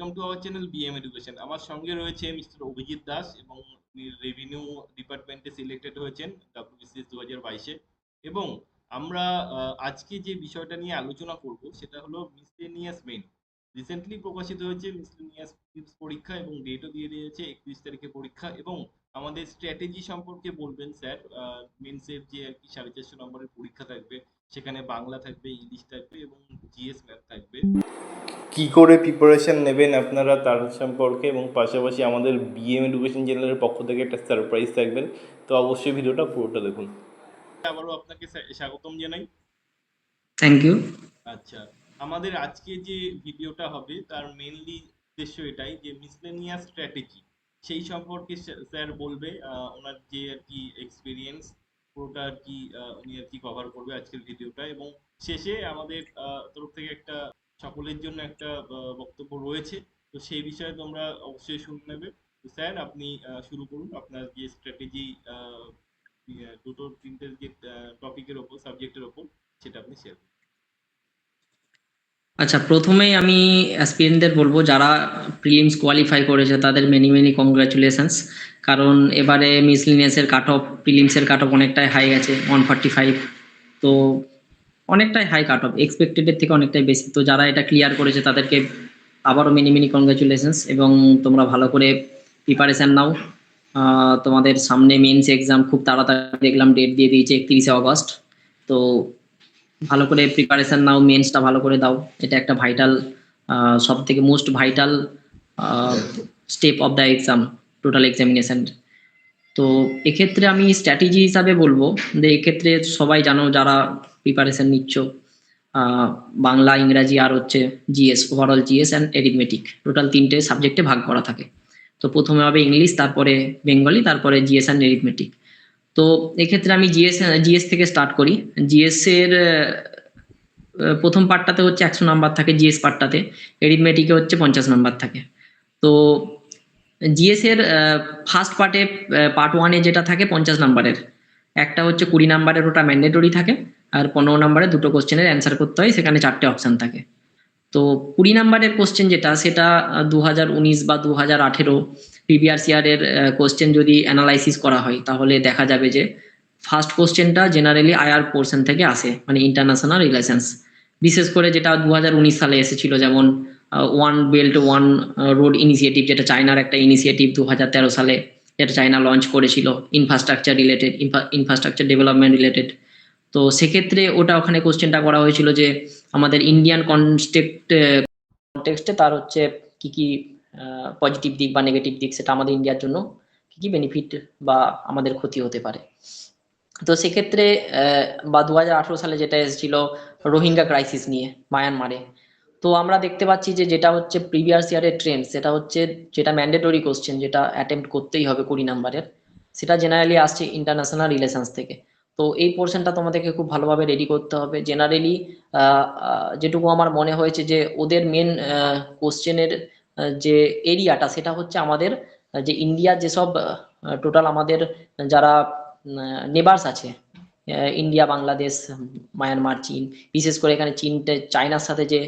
Welcome to our channel BM education আমার সঙ্গে রয়েছে মিস্টার অভিজিৎ দাস এবং রেভিনিউ ডিপার্টমেন্টে সিলেক্টেড হয়েছেন ডাব্লিউবিসিএস দু হাজার বাইশে। এবং আমরা আজকে যে বিষয়টা নিয়ে আলোচনা করব সেটা হলো মিসলেনিয়াস মেন রিসেন্টলি প্রকাশিত হয়েছে মিসলেনিয়াস পরীক্ষা এবং ডেটও দিয়ে দিয়েছে একত্রিশ তারিখে পরীক্ষা এবং আমাদের স্ট্র্যাটেজি সম্পর্কে বলবেন স্যার। মেন্সের যে আর কি সাড়ে চারশো নম্বরের পরীক্ষা থাকবে। সেখানে বাংলা থাকবে ইংলিশ থাকবে এবং জিএস ম্যাথ থাকবে। কি করে প্রিপারেশন নেবেন আপনারা তার সম্পর্কে এবং পাশাপাশি আমাদের বিএম এডুকেশন চ্যানেলের পক্ষ থেকে একটা সারপ্রাইজ থাকবেন। তো অবশ্যই ভিডিওটা পুরোটা দেখুন। আবারও আপনাকে স্বাগতম জানাই। থ্যাংক ইউ আচ্ছা আমাদের আজকে যে ভিডিওটা হবে তার মেনলি উদ্দেশ্য এটাই যে মিসলেনিয়াস স্ট্র্যাটেজি সেই সম্পর্কে স্যা- স্যার বলবে ওনার যে আর কি এক্সপিরিয়েন্স পুরোটা আর কি উনি আর কি কভার করবে আজকের ভিডিওটা। এবং শেষে আমাদের তরফ থেকে একটা সকলের জন্য একটা বক্তব্য রয়েছে। তো সেই বিষয়ে তোমরা অবশ্যই শুনে নেবে। তো স্যার, আপনি শুরু করুন। আপনার যে স্ট্র্যাটেজি দুটো তিনটে যে টপিকের ওপর সাবজেক্টের ওপর, সেটা আপনি শেয়ার করুন। আচ্ছা প্রথমেই আমি অ্যাসপিরেন্টদের বলব, যারা প্রিলিমস কোয়ালিফাই করেছে, তাদের মেনি মেনি কংগ্রাচুলেশনস কারণ এবারে মিসলিনিয়াসের কাট অফ প্রিলিমসের কাট অফ অনেকটাই হাই গেছে ওয়ান ফর্টি ফাইভ তো অনেকটাই হাই কাট অফ এক্সপেক্টেডের থেকে অনেকটাই বেশি। তো যারা এটা ক্লিয়ার করেছে, তাদেরকে আবারও মেনি মেনি কংগ্রাচুলেশনস এবং তোমরা ভালো করে প্রিপারেশান নাও। তোমাদের সামনে মেন্স এক্সাম খুব তাড়াতাড়ি দেখলাম ডেট দিয়ে দিয়েছে একত্রিশে অগস্ট তো ভালো করে প্রিপারেশন নাও মেন্সটা ভালো করে দাও। এটা একটা ভাইটাল সব থেকে most vital step of the exam total examination তো এক্ষেত্রে আমি স্ট্র্যাটেজি হিসাবে বলব যে এক্ষেত্রে সবাই জানো যারা প্রিপারেশন নিচ্ছ বাংলা, ইংরাজি, আর হচ্ছে GS overall GS and arithmetic total তিনটে সাবজেক্টে ভাগ করা থাকে। তো প্রথমে হবে ইংলিশ তারপরে বেঙ্গলি তারপরে জিএস অ্যান্ড এরিথমেটিক তো এক্ষেত্রে আমি জিএস জিএস থেকে স্টার্ট করি। জিএস এর প্রথম পার্টটাতে হচ্ছে একশো নাম্বার থাকে জিএস পার্টটাতে এরিথমেটিকে হচ্ছে পঞ্চাশ নাম্বার থাকে। তো জিএস এর ফার্স্ট পার্টে পার্ট ওয়ানে যেটা থাকে পঞ্চাশ নাম্বারের একটা হচ্ছে কুড়ি নাম্বারের ওটা ম্যান্ডেটরি থাকে, আর পনেরো নাম্বারে দুটো কোশ্চেনের অ্যান্সার করতে হয়, সেখানে চারটে অপশন থাকে। তো কুড়ি নাম্বারের কোশ্চেন যেটা, সেটা দু হাজার উনিশ বা দু হাজার আঠেরো প্রিভিয়াস ইয়ারের কোশ্চেন যদি অ্যানালাইসিস করা হয়, তাহলে দেখা যাবে যে ফার্স্ট কোশ্চেনটা জেনারেলি আয়ার পোর্শন থেকে আসে মানে ইন্টারন্যাশনাল রিলেশনস বিশেষ করে যেটা দু হাজার উনিশ সালে এসেছিল, যেমন one belt one road initiative যেটা চায়নার একটা ইনিশিয়েটিভ দু হাজার তেরো সালে যেটা চায়না লঞ্চ করেছিল infrastructure related infrastructure development related তো সেক্ষেত্রে ওটা ওখানে কোশ্চেনটা করা হয়েছিল যে, আমাদের ইন্ডিয়ান কনস্টেক্ট কনটেক্সটে তার হচ্ছে কি কি পজিটিভ দিক বা নেগেটিভ দিক, সেটা আমাদের ইন্ডিয়ার জন্য কি কি বেনিফিট বা আমাদের ক্ষতি হতে পারে। তো সেক্ষেত্রে বা দুহাজার আঠেরো সালে যেটা এসেছিল রোহিঙ্গা ক্রাইসিস নিয়ে মায়ানমারে তো আমরা দেখতে পাচ্ছি যে যেটা হচ্ছে প্রিভিয়াস ইয়ারের ট্রেন্ড সেটা হচ্ছে যেটা ম্যান্ডেটরি কোশ্চেন যেটা অ্যাটেম্প্ট করতেই হবে কুড়ি নাম্বারের সেটা জেনারেলি আসছে ইন্টারন্যাশনাল রিলেশনস থেকে। তো এই পোর্শনটা তোমাদেরকে খুব ভালোভাবে রেডি করতে হবে। জেনারেলি যেটুকু আমার মনে হয়েছে যে ওদের মেন কোশ্চেনের যে এরিয়াটা, সেটা হচ্ছে আমাদের যে ইন্ডিয়ার যেসব টোটাল আমাদের যারা নেবার্স আছে ইন্ডিয়া, বাংলাদেশ, মায়ানমার, চীন, বিশেষ করে এখানে চীনতে চায়নার সাথে যে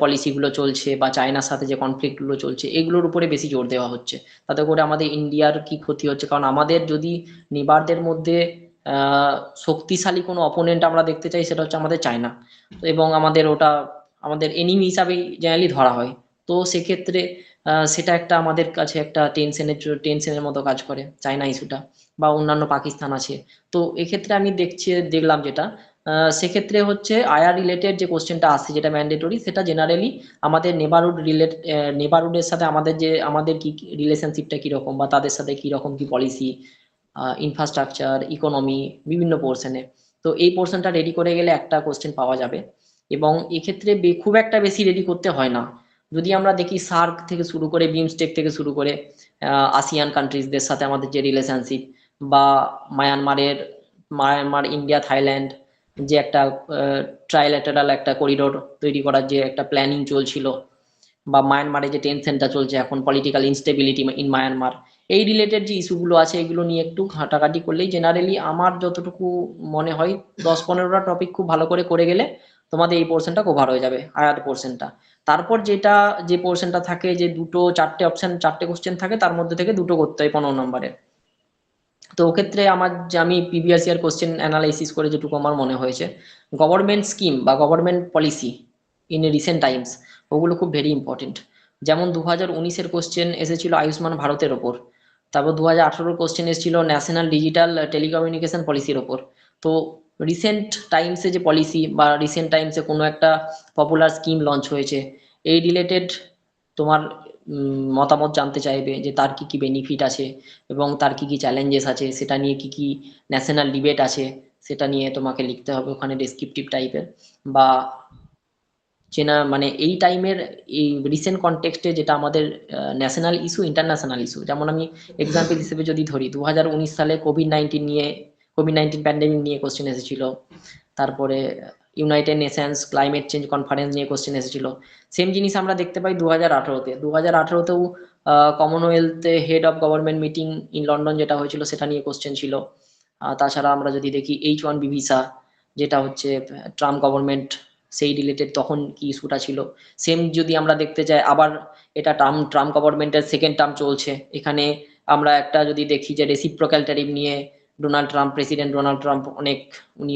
পলিসিগুলো চলছে বা চায়নার সাথে যে কনফ্লিক্টগুলো চলছে, এগুলোর উপরে বেশি জোর দেওয়া হচ্ছে। তাতে করে আমাদের ইন্ডিয়ার কি ক্ষতি হচ্ছে? কারণ আমাদের যদি নেবারদের মধ্যে শক্তিশালী কোনো অপোনেন্ট আমরা দেখতে চাই, সেটা হচ্ছে আমাদের চায়না। এবং আমাদের ওটা, আমাদের এনিমি হিসাবেই জেনারেলি ধরা হয়। তো সেক্ষেত্রে সেটা একটা আমাদের কাছে একটা টেনশনের টেনশনের মতো কাজ করে চায়না ইস্যুটা বা অন্যান্য পাকিস্তান আছে। তো এক্ষেত্রে আমি দেখছি, দেখলাম যেটা সেক্ষেত্রে হচ্ছে আয়ার রিলেটেড যে কোশ্চেনটা আসছে যেটা ম্যান্ডেটরি সেটা জেনারেলি আমাদের নেবারহুড রিলেট নেবারহুডের সাথে আমাদের যে, আমাদের কি রিলেশনশিপটা কীরকম বা তাদের সাথে কি রকম কি পলিসি ইনফ্রাস্ট্রাকচার ইকোনমি বিভিন্ন পোর্শনে তো এই পোর্শনটা রেডি করে গেলে একটা কোশ্চেন পাওয়া যাবে। এবং এক্ষেত্রে খুব একটা বেশি রেডি করতে হয় না। যদি আমরা দেখি সার্ক থেকে শুরু করে বিমস্টেক থেকে শুরু করে আসিয়ান কান্ট্রিজদের সাথে আমাদের যে রিলেশনশিপ বা মায়ানমারের, মায়ানমার, ইন্ডিয়া, থাইল্যান্ড যে একটা ট্রাইল্যাটারাল একটা করিডোর তৈরি করার যে একটা প্ল্যানিং চলছিল বা মায়ানমারে যে টেনশনটা চলছে এখন পলিটিক্যাল ইনস্টেবিলিটি ইন মায়ানমার, এই রিলেটেড যে ইস্যুগুলো আছে এগুলো নিয়ে একটু ঘাটাঘাটি করলেই জেনারেলি আমার যতটুকু মনে হয় দশ পনেরোটা টপিক খুব ভালো করে করে গেলে তোমাদের এই পোর্শনটা কভার হয়ে যাবে হায়ার পোর্শনটা তারপর যেটা, যে পোর্শনটা থাকে, যে দুটো, চারটে অপশন চারটে কোশ্চেন থাকে, তার মধ্যে থেকে দুটো করতে হয় পনেরো নম্বরের তো ওক্ষেত্রে আমার যে, আমি প্রিভিয়াস ইয়ার কোশ্চেন অ্যানালাইসিস করে যেটুকু আমার মনে হয়েছে গভর্নমেন্ট স্কিম বা government policy in recent times ওগুলো খুব ভেরি ইম্পর্টেন্ট যেমন দু হাজার উনিশের কোশ্চেন এসেছিল আয়ুষ্মান ভারতের ওপর, তারপর দু হাজার আঠারোর কোশ্চেন এসেছিল ন্যাশনাল ডিজিটাল টেলিকমিউনিকেশন পলিসির ওপর। তো রিসেন্ট টাইমসে যে পলিসি বা রিসেন্ট টাইমসে কোনো একটা পপুলার স্কিম লঞ্চ হয়েছে, এই রিলেটেড তোমার মতামত জানতে চাইবে যে তার কি কি বেনিফিট আছে এবং তার কি কি চ্যালেঞ্জেস আছে, সেটা নিয়ে কি কি ন্যাশনাল ডিবেট আছে, সেটা নিয়ে তোমাকে লিখতে হবে ওখানে ডেসক্রিপটিভ টাইপের বা চেনা মানে এই টাইমের এই রিসেন্ট কনটেক্সটে যেটা আমাদের ন্যাশনাল ইস্যু ইন্টারন্যাশনাল ইস্যু যেমন আমি এক্সাম্পল হিসেবে যদি ধরি দু হাজার উনিশ সালে কোভিড নাইন্টিন নিয়ে কোভিড নাইন্টিন প্যান্ডেমিক নিয়ে কোশ্চেন এসেছিল। তারপরে United Nations climate change conference নিয়ে কোশ্চেন এসেছিল। সেম জিনিস আমরা দেখতে পাই দু হাজার আঠারোতে। দু হাজার আঠারোতেও কমনওয়েলথে head of government meeting in London যেটা হয়েছিল, সেটা নিয়ে কোশ্চেন ছিল। তাছাড়া আমরা যদি দেখি এইচ ওয়ান বি ভিসা যেটা হচ্ছে ট্রাম্প গভর্নমেন্ট সেই রিলেটেড তখন কি ইস্যুটা ছিল। সেম যদি আমরা দেখতে চাই আবার এটা ট্রাম্প ট্রাম্প গভর্নমেন্টের সেকেন্ড টার্ম চলছে। এখানে আমরা একটা যদি দেখি যে রেসিপ্রোক্যাল ট্যারিফ নিয়ে Donald Trump president Donald Trump অনেক উনি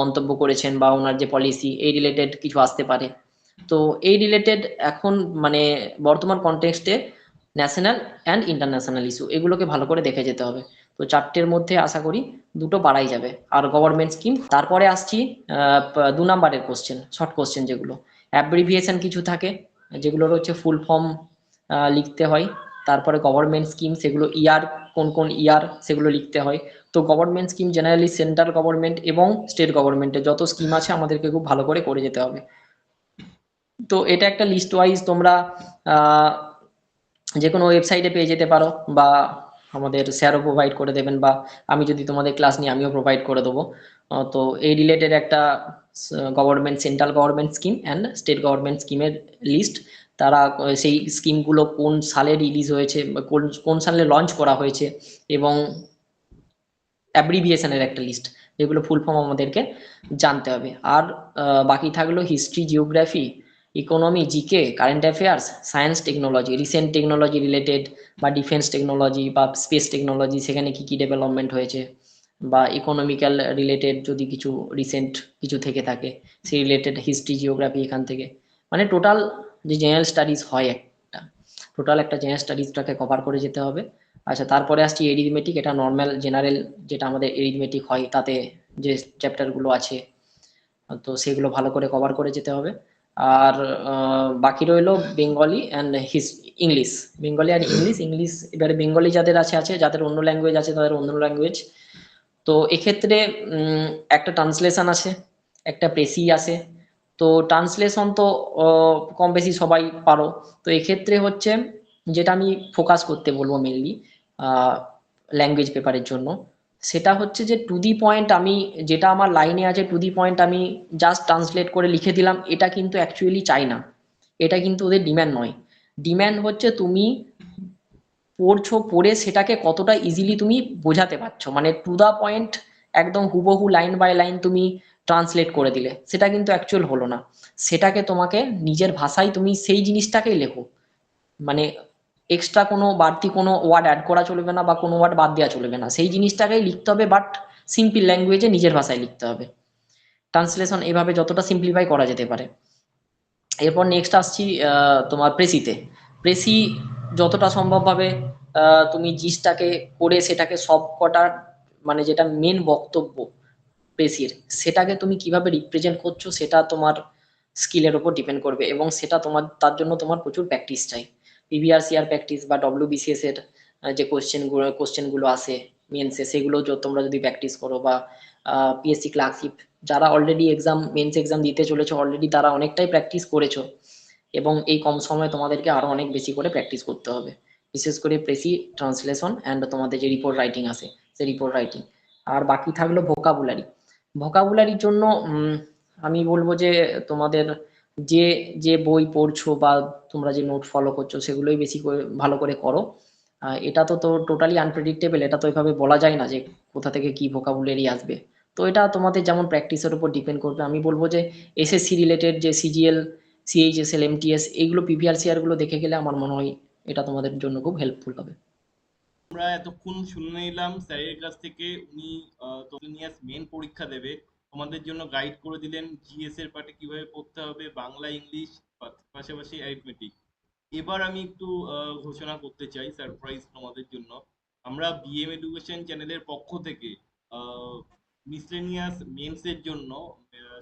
মন্তব্য করেছেন বা ওনার যে পলিসি এই রিলেটেড কিছু আসতে পারে। তো এই রিলেটেড এখন মানে বর্তমান কনটেক্সটে ন্যাশনাল অ্যান্ড ইন্টারন্যাশনাল ইস্যু এগুলোকে ভালো করে দেখে যেতে হবে। তো চারটের মধ্যে আশা করি দুটো পারাই যাবে। আর গভর্নমেন্ট স্কিম তারপরে আসছি দু নাম্বারের কোশ্চেন শর্ট কোশ্চেন যেগুলো। অ্যাব্রিভিয়েশন কিছু থাকে, যেগুলোর হচ্ছে ফুল ফর্ম লিখতে হয়। তারপরে গভর্নমেন্ট স্কিম সেগুলো ইয়ার কোন কোন ইয়ার সেগুলো লিখতে হয়। তো government scheme generally central government এবং স্টেট গভর্নমেন্টের যত স্কিম আছে আমাদেরকে খুব ভালো করে করে যেতে হবে। তো এটা একটা লিস্ট ওয়াইজ তোমরা যে কোনো ওয়েবসাইটে পেয়ে যেতে পারো বা আমাদের স্যারও প্রোভাইড করে দেবেন বা আমি যদি তোমাদের ক্লাস নিই আমিও প্রোভাইড করে দেবো। তো এই রিলেটেড একটা government central government scheme and state government স্কিমের লিস্ট তারা সেই স্কিমগুলো কোন সালে রিলিজ হয়েছে, কোন কোন সালে লঞ্চ করা হয়েছে এবং অ্যাব্রিভিয়েশনের একটা লিস্ট যেগুলো ফুল ফর্ম আমাদেরকে জানতে হবে। আর বাকি থাকল history geography economy GK current affairs science technology recent technology related বা ডিফেন্স টেকনোলজি বা স্পেস টেকনোলজি সেখানে কি কি ডেভেলপমেন্ট হয়েছে বা ইকোনমিক্যাল রিলেটেড যদি কিছু রিসেন্ট কিছু থেকে থাকে, সেই রিলেটেড হিস্ট্রি জিওগ্রাফি এখান থেকে। মানে টোটাল যে জেনারেল স্টাডিজ হয় একটা টোটাল একটা জেনারেল স্টাডিজটাকে কভার করে যেতে হবে। আচ্ছা তারপরে আসছি এরিথমেটিক এটা নর্মাল জেনারেল যেটা আমাদের এরিথমেটিক হয়, তাতে যে চ্যাপ্টারগুলো আছে, তো সেগুলো ভালো করে কভার করে যেতে হবে। আর বাকি রইল বেঙ্গলি অ্যান্ড হিস ইংলিশ বেঙ্গলি আর ইংলিশ ইংলিশ এবারে বেঙ্গলি যাদের আছে আছে, যাদের অন্য ল্যাঙ্গুয়েজ আছে, তাদের অন্য ল্যাঙ্গুয়েজ তো এক্ষেত্রে একটা ট্রান্সলেশন আছে, একটা প্রেসি আছে তো ট্রান্সলেশন তো কম বেশি সবাই পারো। তো এক্ষেত্রে হচ্ছে যেটা আমি ফোকাস করতে বলব মেনলি ল্যাঙ্গুয়েজ পেপারের জন্য, সেটা হচ্ছে যে টু দি পয়েন্ট আমি, যেটা আমার লাইনে আছে টু দি পয়েন্ট আমি জাস্ট ট্রান্সলেট করে লিখে দিলাম, এটা কিন্তু অ্যাকচুয়ালি চাই না। এটা কিন্তু ওদের ডিম্যান্ড নয়। ডিম্যান্ড হচ্ছে তুমি পড়ছো, পড়ে সেটাকে কতটা ইজিলি তুমি বোঝাতে পারছ। মানে টু দা পয়েন্ট একদম হুবহু লাইন বাই লাইন তুমি ট্রান্সলেট করে দিলে, সেটা কিন্তু অ্যাকচুয়াল হলো না। সেটাকে তোমাকে নিজের ভাষায় তুমি সেই জিনিসটাকেই লেখো। মানে এক্সট্রা কোনো বাড়তি কোনো ওয়ার্ড অ্যাড করা চলবে না বা কোনো ওয়ার্ড বাদ দেওয়া চলবে না। সেই জিনিসটাকেই লিখতে হবে বাট সিম্পল ল্যাঙ্গুয়েজে নিজের ভাষায় লিখতে হবে। ট্রান্সলেশন এভাবে যতটা সিম্পলিফাই করা যেতে পারে। এরপর নেক্সট আসছি তোমার প্রেসিতে। প্রেসি যতটা সম্ভবভাবে তুমি জিসটাকে করে সেটাকে সব কটা মানে যেটা মেন বক্তব্য প্রেসির সেটাকে তুমি কীভাবে রিপ্রেজেন্ট করছ সেটা তোমার স্কিলের উপর ডিপেন্ড করবে এবং সেটা তোমার, তার জন্য তোমার প্রচুর প্র্যাকটিস চাই। পিভিআরসিআর প্র্যাকটিস বা ডব্লিউবিসিএস এর যে কোশ্চেনগুলো কোশ্চেনগুলো আসে মেন্সে সেগুলো তোমরা যদি প্র্যাকটিস করো বা পিএসসি ক্লার্কশিপ যারা অলরেডি এক্সাম মেন্স এক্সাম দিতে চলেছো অলরেডি তারা অনেকটাই প্র্যাকটিস করেছ এবং এই কম সময়ে তোমাদেরকে আরও অনেক বেশি করে প্র্যাকটিস করতে হবে। বিশেষ করে প্রেসি ট্রান্সলেশন অ্যান্ড তোমাদের যে রিপোর্ট রাইটিং আছে সেই রিপোর্ট রাইটিং আর বাকি থাকল ভোকাবুলারি ভোকাবুলারির জন্য আমি বলব যে তোমাদের যে যে বই পড়ছো বা তোমরা যে নোট ফলো করছ, সেগুলোই বেশি করে, ভালো করে করো। এটা তো তো টোটালি আনপ্রেডিক্টেবল এটা তো এভাবে বলা যায় না যে কোথা থেকে কি ভোকাবুলারি আসবে। তো এটা তোমাদের যেমন প্র্যাকটিসের উপর ডিপেন্ড করবে। আমি বলব যে এসএসসি রিলেটেড যে সিজিএল সিএইচএসএল এমটিএস এইগুলো পিভিআরসিআরগুলো দেখে গেলে আমার মনে হয় এটা তোমাদের জন্য খুব হেল্পফুল হবে। আমরা এতক্ষণ শুনে নিলাম স্যারের কাছ থেকে। উনি তোমিনিয়াস মেন পরীক্ষা দেবে। তোমাদের জন্য গাইড করে দিলেন জিএস এর পার্টে কীভাবে পড়তে হবে, বাংলা ইংলিশ পাশাপাশি অ্যারিথমেটিক এবার আমি একটু ঘোষণা করতে চাই সারপ্রাইজ তোমাদের জন্য। আমরা বিএম এডুকেশন চ্যানেলের পক্ষ থেকে মিসলেনিয়াস মেন্স এর জন্য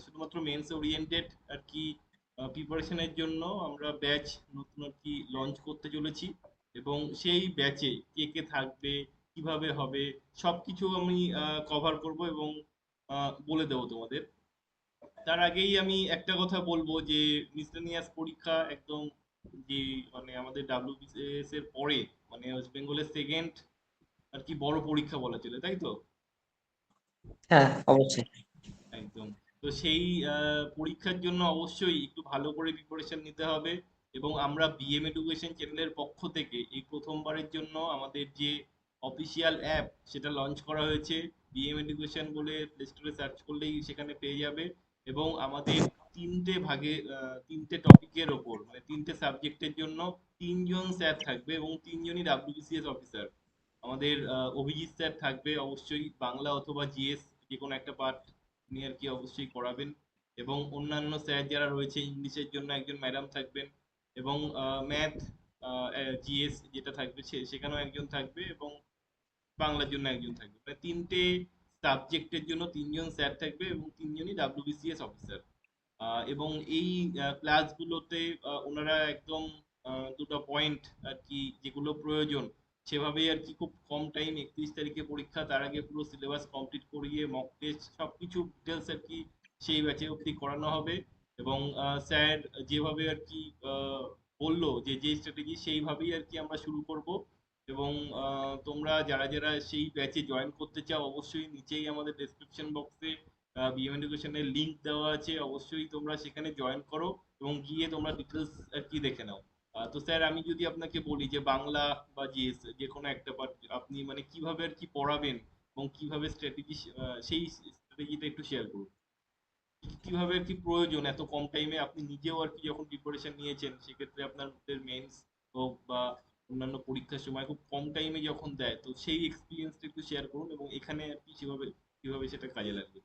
শুধুমাত্র মেন্স ওরিয়েন্টেড আর কি প্রিপারেশনের জন্য আমরা ব্যাচ নতুন আর কি লঞ্চ করতে চলেছি। এবং সেই ব্যাচে কে কে থাকবে কীভাবে হবে সবকিছু আমি কভার করব এবং আহ, বলে দেবো তোমাদের। তার আগেই আমি একটা কথা বলব যে মিসলেনিয়াস পরীক্ষা একদম যে মানে আমাদের ডাব্লিউবিসিএস এর পরে মানে ওয়েস্ট বেঙ্গলের সেকেন্ড আর কি বড় পরীক্ষা বলা চলে তাই তো? হ্যাঁ অবশ্যই। একদম। তো সেই আহ, পরীক্ষার জন্য অবশ্যই একটু ভালো করে প্রিপারেশন নিতে হবে। এবং আমরা বিএম এডুকেশন চ্যানেলের পক্ষ থেকে এই প্রথমবারের জন্য আমাদের যে অফিসিয়াল অ্যাপ সেটা লঞ্চ করা হয়েছে। বিএম এডুকেশন বলে প্লে স্টোরে সার্চ করলেই সেখানে পেয়ে যাবে এবং আমাদের তিনটে ভাগে তিনটে টপিকের ওপর মানে তিনটে সাবজেক্টের জন্য তিনজন স্যার থাকবে এবং তিনজনই ডাব্লিউবিসিএস অফিসার আমাদের অভিজিৎ স্যার থাকবে, অবশ্যই বাংলা অথবা জিএস যে কোনো একটা পার্ট উনি আর কি অবশ্যই করাবেন এবং অন্যান্য স্যার যারা রয়েছে ইংলিশের জন্য একজন ম্যাডাম থাকবেন। এবং ম্যাথ জিএস যেটা থাকবে সেখানেও একজন থাকবে এবং বাংলার জন্য একজন থাকবে। মানে তিনটে সাবজেক্টের জন্য তিনজন স্যার থাকবে এবং তিনজনই ডাব্লিউবিসিএস অফিসার এবং এই ক্লাসগুলোতে ওনারা একদম দুটো পয়েন্ট আর কি যেগুলো প্রয়োজন, সেভাবেই আর কি খুব কম টাইম একত্রিশ তারিখে পরীক্ষা, তার আগে পুরো সিলেবাস কমপ্লিট করিয়ে মক টেস্ট সবকিছু ডিটেলস আর কি সেই ব্যাচে অবধি করানো হবে। এবং স্যার যেভাবে আর কি বলল যে যে স্ট্র্যাটেজি সেইভাবেই আর কি আমরা শুরু করব। এবং তোমরা যারা যারা সেই ব্যাচে জয়েন করতে চাও, অবশ্যই নিচেই আমাদের ডেসক্রিপশন বক্সে বিএম এডুকেশনের লিংক দেওয়া আছে। অবশ্যই তোমরা সেখানে জয়েন করো এবং গিয়ে তোমরা ডিটেলস আর কি দেখে নাও। তো স্যার আমি যদি আপনাকে বলি যে, বাংলা বা জিএস যে কোনো একটা পার্ট আপনি মানে কীভাবে আর কি পড়াবেন এবং কীভাবে স্ট্র্যাটেজি সেই স্ট্র্যাটেজিটা একটু শেয়ার করুন। কীভাবে আর কি প্রয়োজন? এত কম টাইমে আপনি নিজেও আর কি যখন প্রিপারেশন নিয়েছেন, সেক্ষেত্রে আপনাদের মেন্স হোক বা অন্যান্য পরীক্ষার সময় খুব কম টাইমে যখন দেয়, তো সেই এক্সপিরিয়েন্সটা একটু শেয়ার করুন এবং এখানে আর কি সেভাবে, কীভাবে সেটা কাজে লাগবে?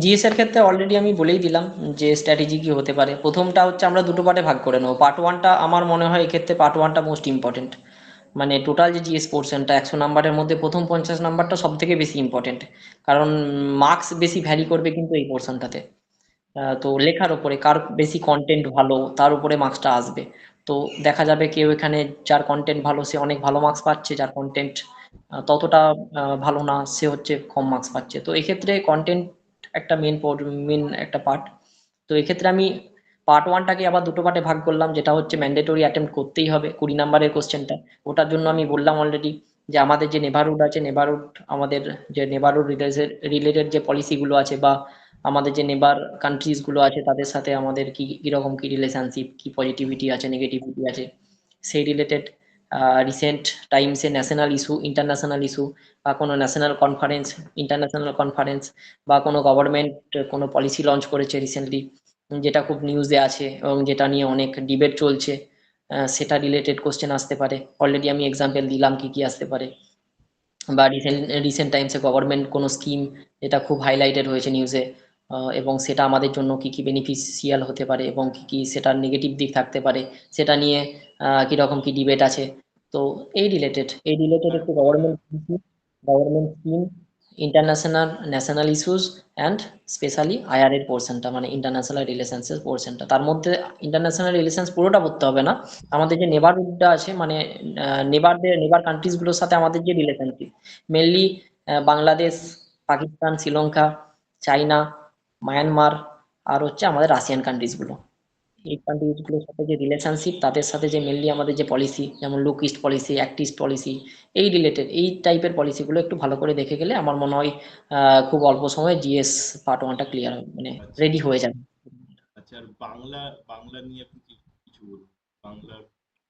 জিএস এর ক্ষেত্রে অলরেডি আমি বলেই দিলাম যে স্ট্র্যাটেজি কি হতে পারে। প্রথমটা হচ্ছে আমরা দুটো পার্টে ভাগ করে নেব। পার্ট ওয়ানটা আমার মনে হয় এক্ষেত্রে পার্ট ওয়ানটা মোস্ট ইম্পর্টেন্ট মানে টোটাল যে জিএস পোর্শনটা একশো নাম্বারের মধ্যে প্রথম পঞ্চাশ নাম্বারটা সব থেকে বেশি ইম্পর্টেন্ট কারণ মার্কস বেশি ভ্যারি করবে কিন্তু এই পোর্শনটাতে তো লেখার উপরে, কার বেশি কন্টেন্ট ভালো, তার উপরে মার্কসটা আসবে। তো দেখা যাবে কেউ এখানে যার কন্টেন্ট ভালো, সে অনেক ভালো মার্কস পাচ্ছে, যার কন্টেন্ট ততটা ভালো না, সে হচ্ছে কম মার্কস পাচ্ছে। তো এক্ষেত্রে কন্টেন্ট একটা মেন মেন একটা পার্ট তো এক্ষেত্রে আমি পার্ট ওয়ানটাকে আবার দুটো পার্টে ভাগ করলাম, যেটা হচ্ছে ম্যান্ডেটরি অ্যাটেম্প করতেই হবে, কুড়ি নাম্বারের কোশ্চেনটা ওটার জন্য আমি বললাম অলরেডি যে আমাদের যে নেভারহুড আছে নেভারহুড আমাদের যে নেভারহুড রিলেটেড যে পলিসিগুলো আছে বা আমাদের যে নেবার কান্ট্রিজগুলো আছে, তাদের সাথে আমাদের কি কীরকম কি রিলেশনশিপ কি পজিটিভিটি আছে নেগেটিভিটি আছে, সেই রিলেটেড রিসেন্ট টাইমসে ন্যাশনাল ইস্যু ইন্টারন্যাশনাল ইস্যু বা কোনো ন্যাশনাল কনফারেন্স ইন্টারন্যাশনাল কনফারেন্স বা কোনো গভর্নমেন্ট কোনো পলিসি লঞ্চ করেছে রিসেন্টলি যেটা খুব নিউজে আছে এবং যেটা নিয়ে অনেক ডিবেট চলছে সেটা রিলেটেড কোশ্চেন আসতে পারে। অলরেডি আমি এক্সাম্পল দিলাম কি কি আসতে পারে। বা রিসেন্ট রিসেন্ট টাইমসে গভর্নমেন্ট কোনো স্কিম যেটা খুব হাইলাইটেড হয়েছে নিউজে এবং সেটা আমাদের জন্য কি কি বেনিফিশিয়াল হতে পারে এবং কি কি সেটার নেগেটিভ দিক থাকতে পারে, সেটা নিয়ে কীরকম কি ডিবেট আছে। তো এই রিলেটেড এই রিলেটেড একটু government government scheme international national issues and specially IR এর পোর্শনটা মানে ইন্টারন্যাশনাল রিলেশনসের পোর্শনটা তার মধ্যে ইন্টারন্যাশনাল রিলেশনস পুরোটা পড়তে হবে না। আমাদের যে নেবারহুডটা আছে মানে নেবারদের নেবার কান্ট্রিজগুলোর সাথে আমাদের যে relationship mainly Bangladesh, Pakistan, Sri Lanka China Myanmar, আর হচ্ছে আমাদের রাশিয়ান কান্ট্রিজগুলো। এই কান্ট্রিজগুলোর সাথে যে রিলেশনশিপ তাদের সাথে যে মেনলি আমাদের যে পলিসি যেমন look east policy act east policy এই রিলেটেড এই টাইপের পলিসিগুলো একটু ভালো করে দেখে গেলে আমার মনে হয় খুব অল্প সময়ে জিএস পার্ট ওয়ানটা ক্লিয়ার মানে রেডি হয়ে যাবে। আচ্ছা আর বাংলা বাংলা নিয়ে আপনি কি কিছু বলুন? বাংলার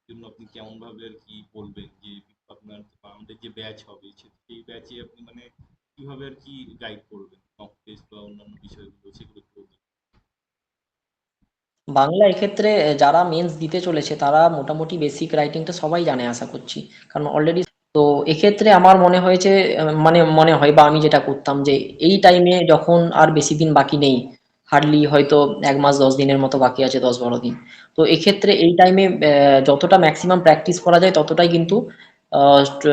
জন্য আপনি কেমন ভাবে আর কি বলবেন? যে আপনার আমাদের যে ব্যাচ হবে সেই ব্যাচে আপনি মানে কীভাবে আর কি গাইড করবেন? মক টেস্ট বা অন্যান্য বিষয়গুলো সেগুলো। বাংলা এক্ষেত্রে যারা মেন্স দিতে চলেছে, তারা মোটামুটি বেসিক রাইটিংটা সবাই জানে, আশা করছি। কারণ অলরেডি তো এক্ষেত্রে আমার মনে হয়েছে মানে মনে হয় বা আমি যেটা করতাম যে, এই টাইমে যখন আর বেশি দিন বাকি নেই হার্ডলি হয়তো এক মাস, দশ দিনের মতো বাকি আছে, দশ বারো দিন। তো এক্ষেত্রে এই টাইমে যতটা ম্যাক্সিমাম প্র্যাকটিস করা যায়, ততটাই কিন্তু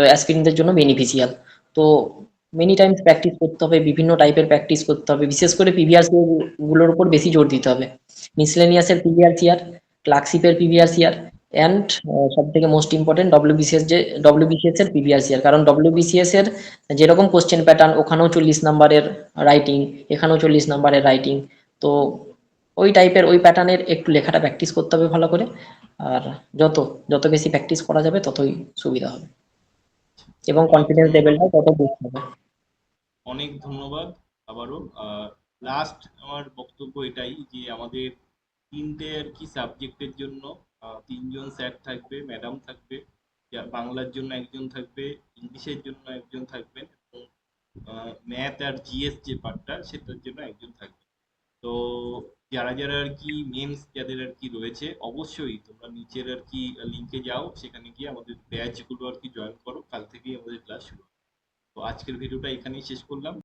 অ্যাসপিরেন্টদের জন্য বেনিফিশিয়াল তো মেনি টাইমস প্র্যাকটিস করতে হবে, বিভিন্ন টাইপের প্র্যাকটিস করতে হবে। বিশেষ করে পিভিআরগুলোর উপর বেশি জোর দিতে হবে। মিসলেনিয়াসের পিভিআর সিআর ক্লার্কশিপের পিভিআর সিআর অ্যান্ড সব থেকে মোস্ট ইম্পর্টেন্ট ডব্লিউবিসিএস যে ডব্লিউবিসিএস এর পিভিআর সিআর কারণ ডব্লিউবিসিএস এর যেরকম কোশ্চেন প্যাটার্ন ওখানেও চল্লিশ নাম্বারের রাইটিং এখানেও চল্লিশ নাম্বারের রাইটিং তো ওই টাইপের ওই প্যাটার্নের একটু লেখাটা প্র্যাকটিস করতে হবে ভালো করে। আর যত যত বেশি প্র্যাকটিস করা যাবে, ততই সুবিধা হবে। এবং কনফিডেন্স লেভেলটা তত বুস্ট হবে। অনেক ধন্যবাদ আবারও। লাস্ট আমার বক্তব্য এটাই যে আমাদের তিনটে আর কি সাবজেক্টের জন্য তিনজন স্যার থাকবে ম্যাডাম থাকবে বাংলার জন্য একজন থাকবে, ইংলিশের জন্য একজন থাকবেন এবং ম্যাথ আর জিএস যে পার্টটা সেটার জন্য একজন থাকবে তো যারা যারা আর কি মেন্স যাদের আর কি রয়েছে, অবশ্যই তোমরা নিচের আর কি লিঙ্কে যাও, সেখানে গিয়ে আমাদের ব্যাচগুলো আর কি জয়েন করো। কাল থেকেই আমাদের ক্লাস শুরু। তো আজকের ভিডিওটা এখানেই শেষ করলাম।